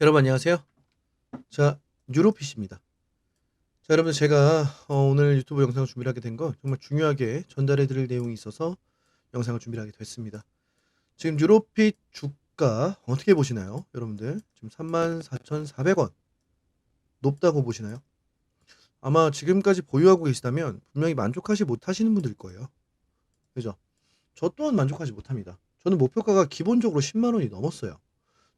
여러분 안녕하세요. 자, 뉴로피시입니다. 자, 여러분 제가 어, 오늘 유튜브 영상을 준비하게 된 건 정말 중요하게 전달해 드릴 내용이 있어서 영상을 준비하게 됐습니다. 지금 뉴로핏 주가 어떻게 보시나요? 여러분들 지금 34,400원 높다고 보시나요? 아마 지금까지 보유하고 계시다면 분명히 만족하지 못하시는 분들일 거예요. 그죠? 저 또한 만족하지 못합니다. 저는 목표가가 기본적으로 10만 원이 넘었어요.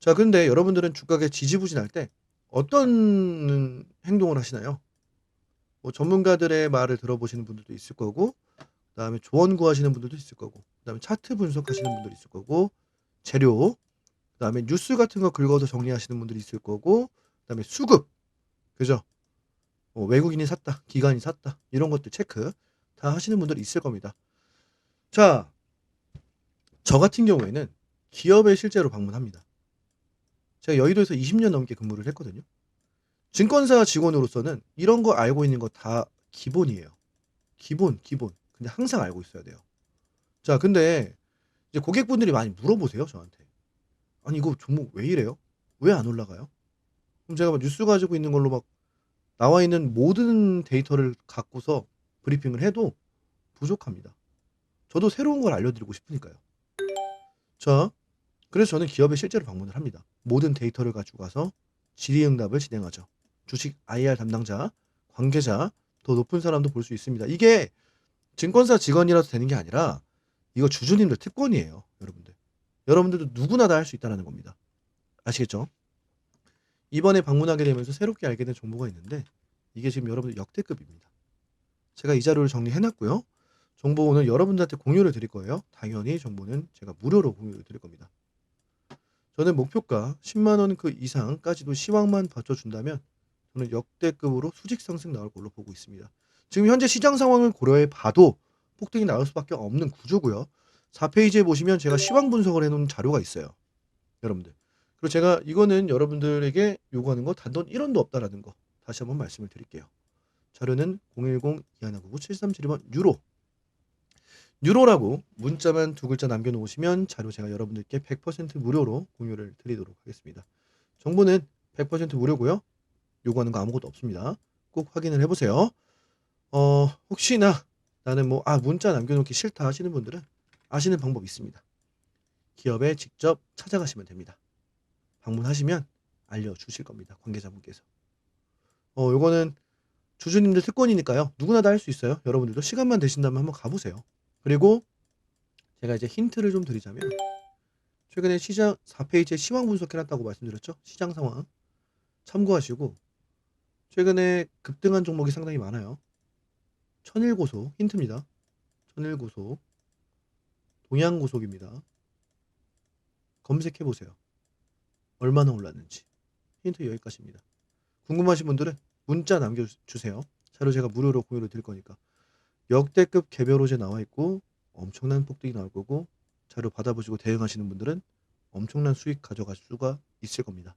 자, 근데 여러분들은 주가가 지지부진할 때 어떤 행동을 하시나요? 뭐 전문가들의 말을 들어보시는 분들도 있을 거고, 그다음에 조언 구하시는 분들도 있을 거고, 그다음에 차트 분석하시는 분들도 있을 거고, 재료, 그다음에 뉴스 같은 거 긁어서 정리하시는 분들이 있을 거고, 그다음에 수급, 그죠? 뭐 외국인이 샀다, 기관이 샀다, 이런 것들 체크 다 하시는 분들이 있을 겁니다. 자, 저 같은 경우에는 기업에 실제로 방문합니다. 제가 여의도에서 20년 넘게 근무를 했거든요. 증권사 직원으로서는 이런 거 알고 있는 거 다 기본이에요. 기본, 기본. 근데 항상 알고 있어야 돼요. 자, 근데 이제 고객분들이 많이 물어보세요, 저한테. 아니, 이거 종목 왜 이래요? 왜 안 올라가요? 그럼 제가 막 뉴스 가지고 있는 걸로 막 나와 있는 모든 데이터를 갖고서 브리핑을 해도 부족합니다. 저도 새로운 걸 알려드리고 싶으니까요. 자, 그래서 저는 기업에 실제로 방문을 합니다. 모든 데이터를 가지고 가서 질의응답을 진행하죠. 주식 IR 담당자, 관계자, 더 높은 사람도 볼 수 있습니다. 이게 증권사 직원이라도 되는 게 아니라 이거 주주님들 특권이에요, 여러분들. 여러분들도 누구나 다 할 수 있다는 겁니다. 아시겠죠? 이번에 방문하게 되면서 새롭게 알게 된 정보가 있는데 이게 지금 여러분들 역대급입니다. 제가 이 자료를 정리해놨고요. 정보 오늘 여러분들한테 공유를 드릴 거예요. 당연히 정보는 제가 무료로 공유를 드릴 겁니다. 저는 목표가 10만 원 그 이상까지도 시황만 받쳐준다면 저는 역대급으로 수직 상승 나올 걸로 보고 있습니다. 지금 현재 시장 상황을 고려해 봐도 폭등이 나올 수밖에 없는 구조고요. 4페이지에 보시면 제가 시황 분석을 해놓은 자료가 있어요. 여러분들. 그리고 제가 이거는 여러분들에게 요구하는 거 단돈 1원도 없다라는 거 다시 한번 말씀을 드릴게요. 자료는 010-2199-7372번 유로 유로라고 문자만 두 글자 남겨놓으시면 자료 제가 여러분들께 100% 무료로 공유를 드리도록 하겠습니다. 정보는 100% 무료고요. 요구하는 거 아무것도 없습니다. 꼭 확인을 해보세요. 어, 혹시나 나는 뭐, 아, 문자 남겨놓기 싫다 하시는 분들은 아시는 방법 있습니다. 기업에 직접 찾아가시면 됩니다. 방문하시면 알려주실 겁니다. 관계자분께서. 어, 요거는 주주님들 특권이니까요. 누구나 다 할 수 있어요. 여러분들도 시간만 되신다면 한번 가보세요. 그리고 제가 이제 힌트를 좀 드리자면 최근에 시장 4페이지에 시황 분석해놨다고 말씀드렸죠. 시장 상황 참고하시고 최근에 급등한 종목이 상당히 많아요. 천일고속 힌트입니다. 천일고속 동양고속입니다. 검색해 보세요. 얼마나 올랐는지 힌트 여기까지입니다. 궁금하신 분들은 문자 남겨주세요. 자료 제가 무료로 공유를 드릴 거니까. 역대급 개별 호재 나와 있고 엄청난 폭등이 나올 거고 자료 받아보시고 대응하시는 분들은 엄청난 수익 가져갈 수가 있을 겁니다.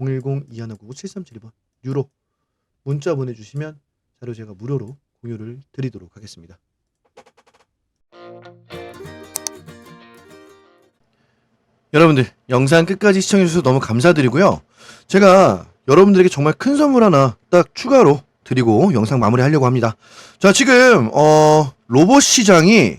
010-2199-7372번 유로 문자 보내주시면 자료 제가 무료로 공유를 드리도록 하겠습니다. 여러분들 영상 끝까지 시청해주셔서 너무 감사드리고요. 제가 여러분들에게 정말 큰 선물 하나 딱 추가로 드리고 영상 마무리하려고 합니다. 자, 지금 어 로봇 시장이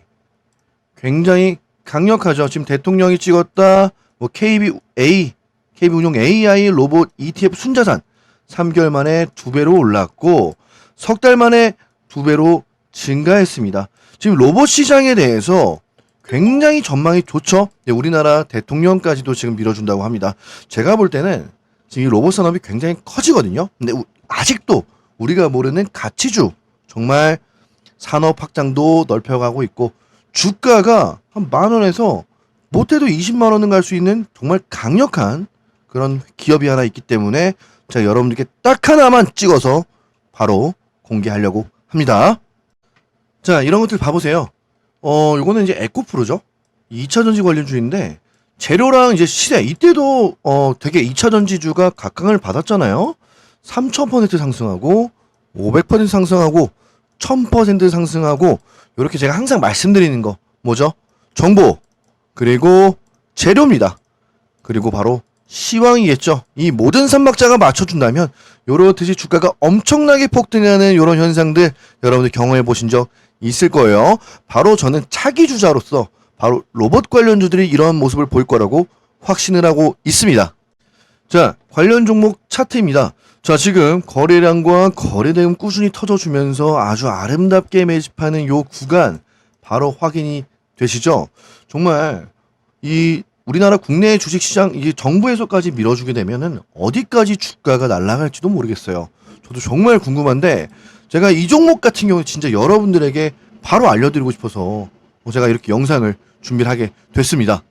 굉장히 강력하죠. 지금 대통령이 찍었다 뭐 KBA KB 운용 AI 로봇 ETF 순자산 3개월 만에 두 배로 올랐고 석 달 만에 두 배로 증가했습니다. 지금 로봇 시장에 대해서 굉장히 전망이 좋죠. 네, 우리나라 대통령까지도 지금 밀어준다고 합니다. 제가 볼 때는 지금 이 로봇 산업이 굉장히 커지거든요. 근데 우- 아직도 우리가 모르는 가치주 정말 산업 확장도 넓혀가고 있고 주가가 한 만 원에서 못해도 20만 원은 갈 수 있는 정말 강력한 그런 기업이 하나 있기 때문에 제가 여러분들께 딱 하나만 찍어서 바로 공개하려고 합니다. 자, 이런 것들 봐보세요. 어, 요거는 이제 에코프로죠. 2차 전지 관련주인데 재료랑 이제 시세 이때도 어 되게 2차 전지주가 각광을 받았잖아요. 3000% 상승하고 500% 상승하고 1000% 상승하고 이렇게 제가 항상 말씀드리는 거 뭐죠? 정보 그리고 재료입니다. 그리고 바로 시황이겠죠. 이 모든 삼박자가 맞춰준다면 요렇듯이 주가가 엄청나게 폭등하는 요런 현상들 여러분들 경험해 보신 적 있을 거예요. 바로 저는 차기 주자로서 바로 로봇 관련주들이 이러한 모습을 보일 거라고 확신을 하고 있습니다. 자, 관련 종목 차트입니다. 자, 지금 거래량과 거래대금 꾸준히 터져주면서 아주 아름답게 매집하는 요 구간 바로 확인이 되시죠? 정말 이 우리나라 국내 주식시장 이게 정부에서까지 밀어주게 되면은 어디까지 주가가 날아갈지도 모르겠어요. 저도 정말 궁금한데 제가 이 종목 같은 경우 진짜 여러분들에게 바로 알려드리고 싶어서 제가 이렇게 영상을 준비를 하게 됐습니다.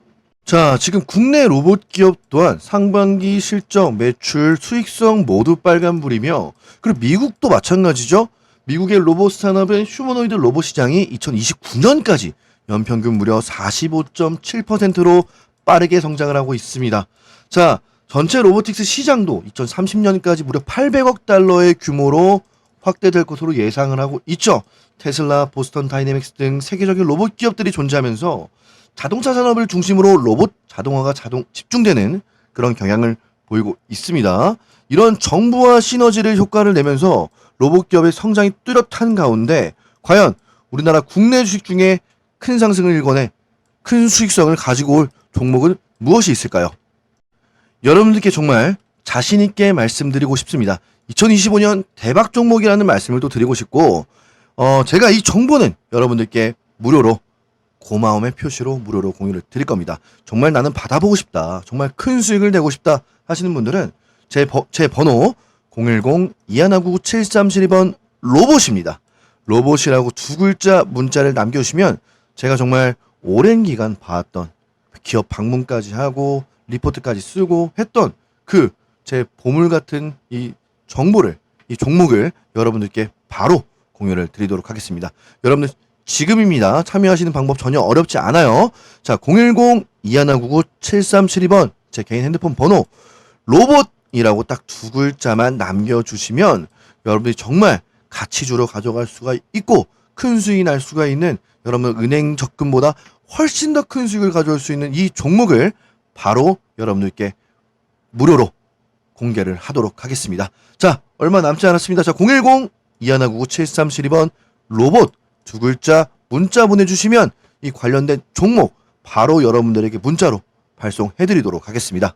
자, 지금 국내 로봇 기업 또한 상반기 실적, 매출, 수익성 모두 빨간불이며 그리고 미국도 마찬가지죠. 미국의 로봇 산업은 휴머노이드 로봇 시장이 2029년까지 연평균 무려 45.7%로 빠르게 성장을 하고 있습니다. 자, 전체 로보틱스 시장도 2030년까지 무려 800억 달러의 규모로 확대될 것으로 예상을 하고 있죠. 테슬라, 보스턴 다이내믹스 등 세계적인 로봇 기업들이 존재하면서 자동차 산업을 중심으로 로봇 자동화가 자동 집중되는 그런 경향을 보이고 있습니다. 이런 정부와 시너지를 효과를 내면서 로봇 기업의 성장이 뚜렷한 가운데 과연 우리나라 국내 주식 중에 큰 상승을 일궈내 큰 수익성을 가지고 올 종목은 무엇이 있을까요? 여러분들께 정말 자신 있게 말씀드리고 싶습니다. 2025년 대박 종목이라는 말씀을 또 드리고 싶고 어, 제가 이 정보는 여러분들께 무료로 고마움의 표시로 무료로 공유를 드릴 겁니다. 정말 나는 받아보고 싶다. 정말 큰 수익을 내고 싶다 하시는 분들은 제, 버, 제 번호 010-2199-7372번 로봇입니다. 로봇이라고 두 글자 문자를 남겨주시면 제가 정말 오랜 기간 봐왔던 기업 방문까지 하고 리포트까지 쓰고 했던 그 제 보물 같은 이 정보를 이 종목을 여러분들께 바로 공유를 드리도록 하겠습니다. 여러분들 지금입니다. 참여하시는 방법 전혀 어렵지 않아요. 자, 010-2199-7372번 제 개인 핸드폰 번호 로봇이라고 딱 두 글자만 남겨주시면 여러분들이 정말 가치주로 가져갈 수가 있고 큰 수익이 날 수가 있는 여러분 은행 적금보다 훨씬 더 큰 수익을 가져올 수 있는 이 종목을 바로 여러분들께 무료로 공개를 하도록 하겠습니다. 자, 얼마 남지 않았습니다. 자, 010-2199-7372번 로봇 두 글자 문자 보내주시면 이 관련된 종목 바로 여러분들에게 문자로 발송해드리도록 하겠습니다.